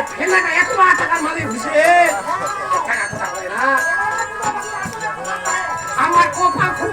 যে ঠেলাটা এক পা টাকার মালিক হয়েছে টাকা আমার কপাল খুব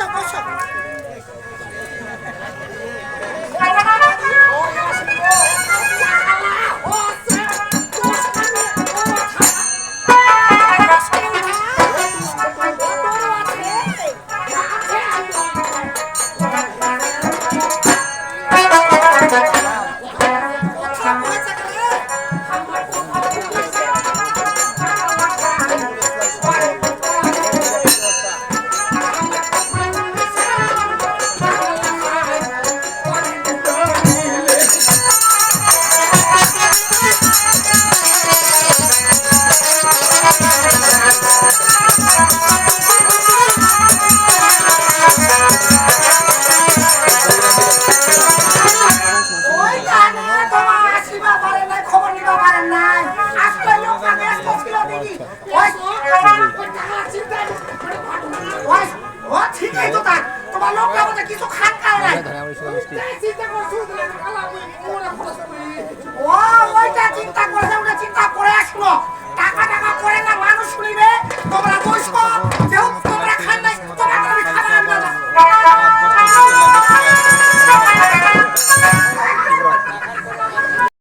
Venezuelan speak.